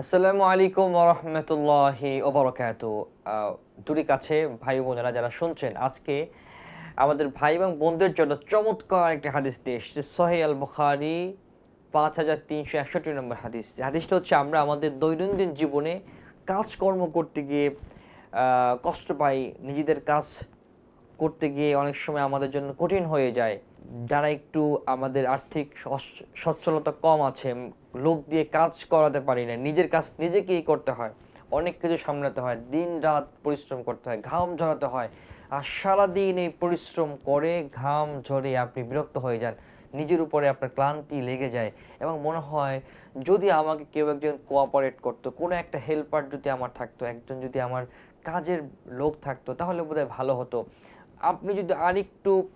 আসসালামু আলাইকুম ওরহমতুল্লাহি ওবরকাত দূরে কাছে ভাই বোনেরা যারা শুনছেন, আজকে আমাদের ভাই এবং বোনদের জন্য চমৎকার একটি হাদিস দিয়ে এসছে। আল বুখারি, পাঁচ হাজার তিনশো একষট্টি নম্বর হাদিস। হাদিসটা হচ্ছে, আমরা আমাদের দৈনন্দিন জীবনে কাজকর্ম করতে গিয়ে কষ্ট পাই, নিজেদের কাজ করতে গিয়ে অনেক সময় আমাদের জন্য কঠিন হয়ে যায়। যারা একটু আমাদের আর্থিক সচ্ছলতা কম আছে লোক দিয়ে কাজ করাতে পারি না। নিজের কাজ নিজেকেই করতে হয়। অনেক কিছু সামলাতে হয়। দিন রাত পরিশ্রম করতে হয়, ঘাম ঝরাতে হয়। আর সারাদিন এই পরিশ্রম করে ঘাম ঝরে আপনি বিরক্ত হয়ে যান। নিজের উপরে আপনার ক্লান্তি লেগে যায় এবং মনে হয়, যদি আমাকে কেউ একজন কোঅপারেট করতো, কোনো একটা হেল্পার যদি আমার থাকতো, একজন যদি আমার কাজের লোক থাকতো, তাহলে বোধহয় ভালো হতো। আপনি যদি আরেকটু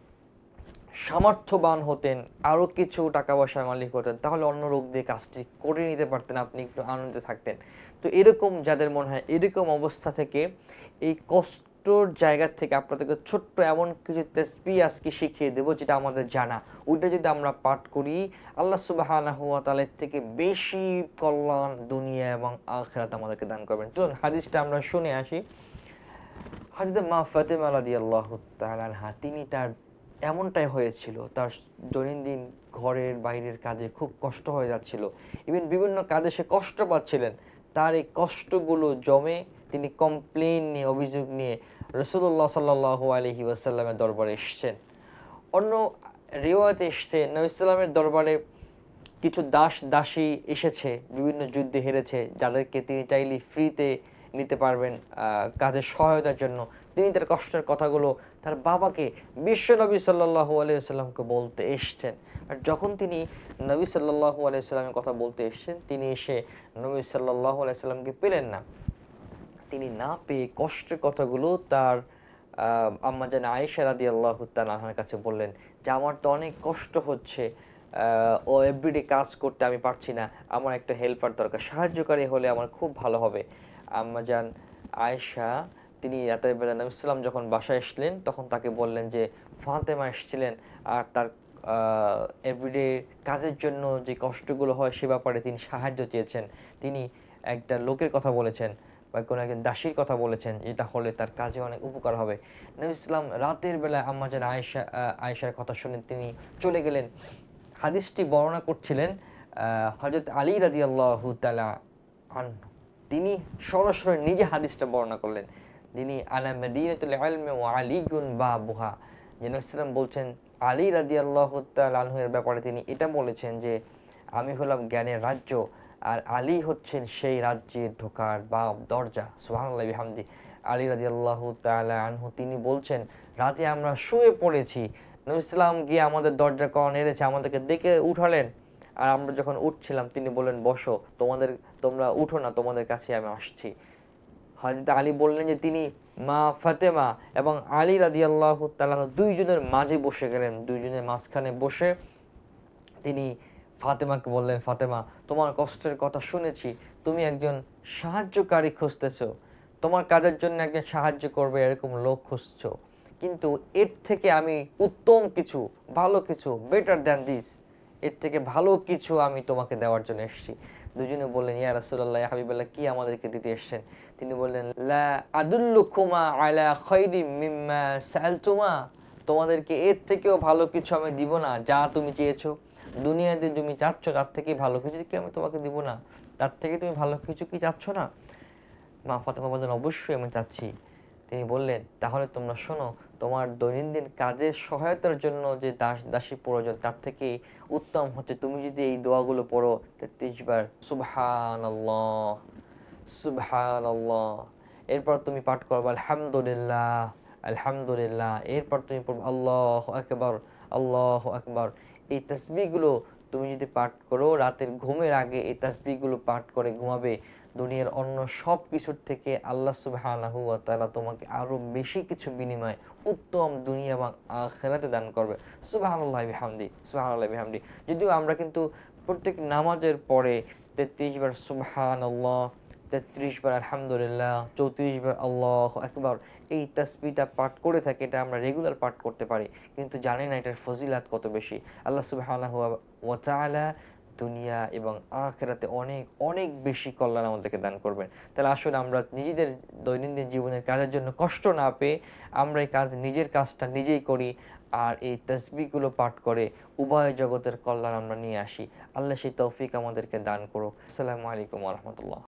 সামর্থ্যবান হতেন আরও কিছু টাকা পয়সার মালিক হতেন, তাহলে অন্য লোক দিয়ে কাজটি করে নিতে পারতেন, আপনি একটু আনন্দে থাকতেন। তো এরকম যাদের মনে হয় এরকম অবস্থা থেকে এই কষ্টর জায়গা থেকে আপনাদেরকে ছোট্ট এমন কিছু তেসপি আজকে শিখিয়ে দেবো, যেটা আমাদের জানা। ওইটা যদি আমরা পাঠ করি, আল্লাহ তাআলার থেকে বেশি কল্যাণ দুনিয়া এবং আখিরাত আমাদেরকে দান করবেন। চলুন, হাদিসটা আমরা শুনে আসি। হাজরত মা ফাতেমা রাদিয়াল্লাহু আল্লাহ তিনি তার এমনটাই হয়েছিল। তার দৈনন্দিন ঘরের বাইরের কাজে খুব কষ্ট হয়ে যাচ্ছিল। ইভেন বিভিন্ন কাজে সে কষ্ট পাচ্ছিলেন। তার এই কষ্টগুলো জমে তিনি কমপ্লেন নিয়ে, অভিযোগ নিয়ে রসুল্লাহ সাল্লাহ আলহি ওয়াসাল্লামের দরবারে এসছেন। অন্য রেওয়াতে এসছে নবিসাল্লামের দরবারে কিছু দাস দাসী এসেছে, বিভিন্ন যুদ্ধে হেরেছে, যাদেরকে তিনি চাইলে ফ্রিতে নিতে পারবেন কাজের সহায়তার জন্য। তিনি তার কষ্টের কথাগুলো তার বাবাকে, বিশ্ব নবী সাল্লাহু আলাইসাল্লামকে বলতে এসছেন। আর যখন তিনি নবী সাল্লাহু আলাইসাল্লামের কথা বলতে এসছেন, তিনি এসে নবী সাল্লাহু আলাইসাল্লামকে পেলেন না। তিনি না পেয়ে কষ্টের কথাগুলো তার আম্মা জান আয়েশা রাদি আল্লাহ কাছে বললেন যে, আমার তো অনেক কষ্ট হচ্ছে ও এভরিডে কাজ করতে আমি পারছি না। আমার একটা হেল্পার দরকার। সাহায্যকারী হলে আমার খুব ভালো হবে। আম্মা জান আয়েশা, তিনি রাতের বেলা নবী সাল্লাম যখন বাসায় এসলেন, তখন তাকে বললেন যে, ফাতেমা এসেছিলেন আর তার এভরিডে কাজের জন্য যে কষ্টগুলো হয় সে ব্যাপারে তিনি সাহায্য চেয়েছেন। তিনি একটা লোকের কথা বলেছেন বা কোনো একজন দাসীর কথা বলেছেন, যেটা হলে তার কাজে অনেক উপকার হবে। নবী ইসলাম রাতের বেলায় আম্মাজান আয়েশা আয়েশার কথা শুনে তিনি চলে গেলেন। হাদিসটি বর্ণনা করছিলেন হজরত আলী রাজি আল্লাহ তালা আনহু। তিনি সরাসরি নিজে হাদিসটা বর্ণনা করলেন। যিনি আনা মদিনাতুল ইলমি ওয়া আলীগুন বা বুহা যেন ইসলাম বলছেন, আলী রাজি আল্লাহ আনহুর ব্যাপারে তিনি এটা বলেছেন যে, আমি হলাম জ্ঞানের রাজ্য, আর আলী হচ্ছেন সেই রাজ্যে ঢোকার বা দরজা। সুবহানাল্লাহ, বিহামদি। আলী রাজি আল্লাহ আনহু তিনি বলছেন, রাতে আমরা শুয়ে পড়েছি। নবী ইসলাম গিয়ে আমাদের দরজা কন এনেছে, আমাদেরকে দেখে উঠালেন। আর আমরা যখন উঠছিলাম, তিনি বললেন, বসো, তোমাদের, তোমরা উঠো না, তোমাদের কাছে আমি আসছি। হজরত আলী বললেন যে, তিনি মা ফাতেমা এবং আলী রাজি আল্লাহ দুইজনের মাঝে বসে গেলেন, দুইজনের মাঝখানে বসে তিনি ফাতেমাকে বললেন, ফাতেমা, তোমার কষ্টের কথা শুনেছি, তুমি একজন সাহায্যকারী খুঁজতেছো, তোমার কাজের জন্য একজন সাহায্য করবে, এরকম লোক খুঁজছো। কিন্তু এর থেকে আমি উত্তম কিছু, ভালো কিছু বেটার দ্যান দিস এর থেকে ভালো কিছু আমি তোমাকে দেওয়ার জন্য এসেছি। দুজনে বললেন, ইয়া রাসূলুল্লাহ হাবিবাল্লাহ, কি আমাদেরকে দিতে এসেছেন? তিনি বললেন, লা আদুল্লুকুমা আলা খাইরি মিম্মা সালতুমা তোমাদেরকে এর থেকেও ভালো কিছু আমি দিব না, যা তুমি চেয়েছো। দুনিয়াতে তুমি চাচ্ছ, তার থেকে ভালো কিছু কি আমি তোমাকে দিব না? তার থেকে তুমি ভালো কিছু কি চাচ্ছ না? মা ফাতেমা বললেন, অবশ্যই আমি চাচ্ছি। তিনি বললেন, তাহলে তোমরা শোনো তোমার দৈনন্দিন কাজের সহায়তার জন্য যে দাস দাসী প্রয়োজন, তার থেকে উত্তম হচ্ছে তুমি যদি এই দোয়াগুলো পড়ো তেত্রিশ বার সুবহান এরপর তুমি পাঠ করবে, আলহামদুলিল্লাহ আলহামদুলিল্লাহ। এরপর তুমি পড়বে, আল্লাহ আকবার আল্লাহ আকবার। এই তসবিগুলো তুমি যদি পাঠ করো, রাতের ঘুমের আগে এই তসবিগুলো পাঠ করে ঘুমাবে, দুনিয়ার অন্য সব কিছুর থেকে আল্লাহ সুবহানাহু ওয়া তাআলা তোমাকে আরও বেশি কিছু বিনিময়, উত্তম দুনিয়া এবং আখিরাতে দান করবে। সুবহানাল্লাহি বিহামদি সুবহানাল্লাহি বিহামদি। যদিও আমরা কিন্তু প্রত্যেক নামাজের পরে তেত্রিশ বার সুবহানাল্লাহ, তেত্রিশ বার আলহামদুলিল্লাহ, চৌত্রিশ বার আল্লাহ একবার এই তাসবিটা পাঠ করে থাকি, এটা আমরা রেগুলার পাঠ করতে পারি। কিন্তু জানি না এটার ফজিলাত কত বেশি। আল্লাহ সুবহানাহু ওয়া তাআলা দুনিয়া এবং আখেরাতে অনেক অনেক বেশি কল্যাণ আমাদেরকে দান করবেন। তাহলে আসলে আমরা নিজেদের দৈনন্দিন জীবনের কাজের জন্য কষ্ট না পেয়ে আমরা এই কাজ নিজের কাজটা নিজেই করি আর এই তসবিগুলো পাঠ করে উভয় জগতের কল্যাণ আমরা নিয়ে আসি। আল্লাহ সেই তৌফিক আমাদেরকে দান করুক। আসসালামু আলাইকুম রহমতুল্লাহ।